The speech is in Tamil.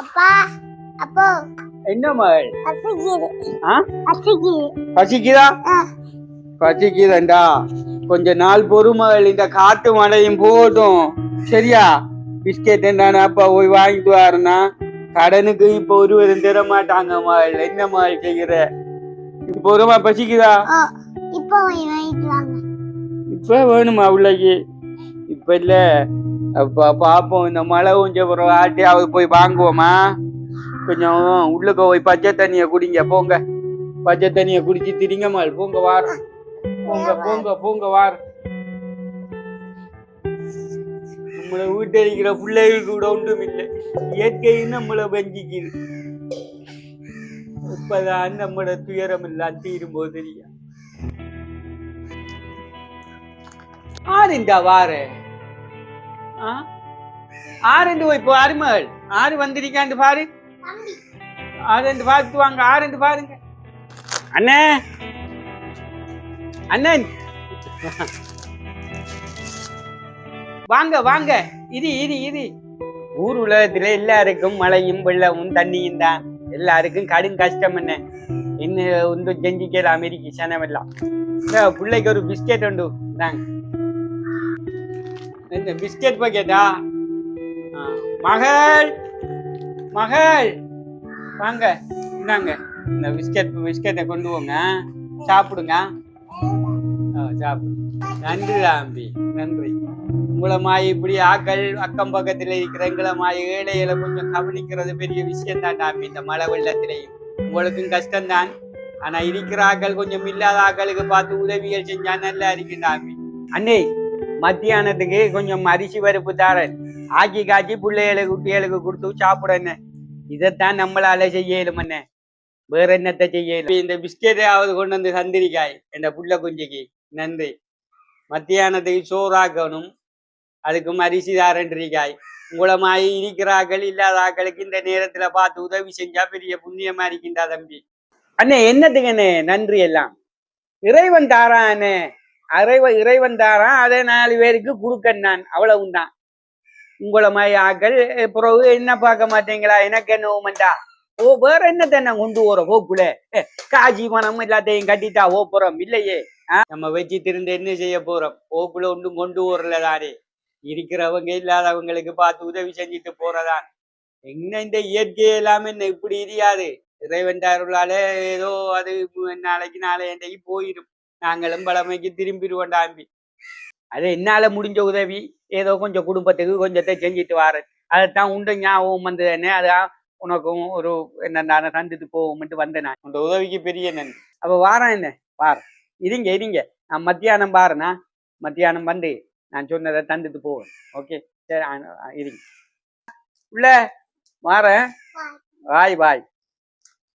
அப்பா அப்போ. என்ன மகள் பசிக்குது. பசிக்குதண்டா. கொஞ்ச நாள் பொறுமகள் இந்த காட்டு மழையும் போட்டும் சரியா? பிஸ்கெட் என்னன்னா அப்பா போய் வாங்கிட்டு வரனா கடனுக்கு இப்ப ஒருவரும் தர மாட்டாங்க மகள் என்ன மகள் செய்கிற? இப்ப ஒருமா பசிக்குதா? இப்ப வேணுமா உள்ளக்கு? இப்ப இல்ல. அப்ப பாப்போம் இந்த மழை கொஞ்சம் அப்புறம் ஆட்டியாவது போய் வாங்குவோமா? கொஞ்சம் உள்ளுக்க போய் பச்சை தண்ணிய குடிங்க போங்க. பச்சை தண்ணிய குடிச்சு திரிங்க மால். போங்க வாரம் போங்க போங்க போங்க வாரம் நம்மளை வீட்டடிக்கிற பிள்ளைகள் கூட ஒன்றும் இல்லை. இயற்கை நம்மளை வஞ்சிக்குது. இப்பதான் நம்மளோட துயரம் எல்லாம் தீரும் போது தெரியும் ஆறுண்டா வாரு. ஆ? போய் இப்போ அருமகள் ஆறு வந்திருக்காண்டு பாரு. தம்பி ஆறு பார்த்து வாங்க ஆறுண்டு பாருங்க. அண்ணே. அண்ணன் வாங்க வாங்க. இது இது இது ஊர் உலகத்துல எல்லாருக்கும் மழையும் வெள்ளமும் தண்ணியும் தான். எல்லாருக்கும் கடும் கஷ்டம் என்ன? இன்னும் ஒன்று செஞ்சிக்கிற அமெரிக்க சனமெல்லாம். இந்த பிள்ளைக்கு ஒரு பிஸ்கெட் உண்டு. தாங்க இந்த பிஸ்கெட் பாக்கெட்டா? ஆ, மகள் மகள். வாங்க இந்தாங்க. இந்த பிஸ்கெட் பிஸ்கெட்டை கொண்டு போங்க. சாப்பிடுங்க. ஆ, சாப்பிடு. நன்றி தம்பி நன்றி. உங்களை மாய் இப்படி ஆக்கள் அக்கம் பக்கத்தில் இருக்கிற எங்களை மாய் ஏழைகளை கொஞ்சம் கவனிக்கிறது பெரிய விஷயம் தான் டாம்பி இந்த மழை வெள்ளத்திலையும். உங்களுக்கும் கஷ்டம்தான். ஆனால் இருக்கிற ஆக்கள் கொஞ்சம் இல்லாத ஆக்களுக்கு பார்த்து உதவிகள் செஞ்சா நல்லா இருக்கு டாம்பி அண்ணே மத்தியானத்துக்கு கொஞ்சம் அரிசி பருப்பு தாரேன். ஆக்கி காய்ச்சி பிள்ளைகளுக்கு குட்டிகளுக்கு கொடுத்து சாப்பிடன்னு இதைத்தான் நம்மளால செய்ய இயலுமண்ணே. வேற என்னத்தை செய்ய இந்த பிஸ்கெட்டாவது கொண்டு வந்து சந்திரிக்காய் என் புள்ள குஞ்சிக்கு. நன்றி. மத்தியானத்துக்கு சோறாக்கணும். அதுக்கும் அரிசி தாரன்றிருக்காய். உங்களமாய் இருக்கிறார்கள் இல்லாத ஆக்களுக்கு இந்த நேரத்துல பார்த்து உதவி செஞ்சா பெரிய புண்ணியமா இருக்கின்றா தம்பி. அண்ணே என்னத்துக்கு அண்ணே? நன்றி எல்லாம். இறைவன் தாரானே அறைவ இறைவன் இறைவன் தாரான் அதை நாலு பேருக்கு கொடுக்க நான். அவ்வளவுதான் உங்களை மாதிரி ஆக்கள் பிறகு என்ன பார்க்க மாட்டீங்களா? எனக்கு என்ன உமண்டா? ஓ வேற என்ன தானே கொண்டு போற போக்குல காஜி பணம் எல்லாத்தையும் கட்டிட்டா ஓப்புறோம் போறோம். இல்லையே. நம்ம வச்சு திருந்து என்ன செய்ய போறோம்? போக்குல ஒன்றும் கொண்டு போறல தானே. இருக்கிறவங்க இல்லாதவங்களுக்கு பார்த்து உதவி செஞ்சுட்டு போறதான். என்ன இந்த இயற்கை எல்லாமே என்ன இப்படி இரியாது? இறைவன் அருளால ஏதோ அது நாளைக்கு நாளை என்றைக்கு போயிடும். நாங்களும் பழமைக்கு திரும்பிடுவோம் டாம்பி அது என்னால முடிஞ்ச உதவி. ஏதோ கொஞ்சம் குடும்பத்துக்கு கொஞ்சத்தை செஞ்சுட்டு வாரேன். அதைத்தான் உண்டு ஞாபகம் வந்ததுன்னு அதான் உனக்கும் ஒரு என்ன தந்துட்டு போவோம்ட்டு வந்தேன் நான். உன் உதவிக்கு பெரிய நன்றி. அப்ப வாரேன் என்ன? வாரேன். இருங்க இருங்க. நான் மத்தியானம் பாருண்ணா மத்தியானம் வந்து நான் சொன்னதை தந்துட்டு போவேன். ஓகே? சரி இருங்க. உள்ள வாரேன். பாய் பாய்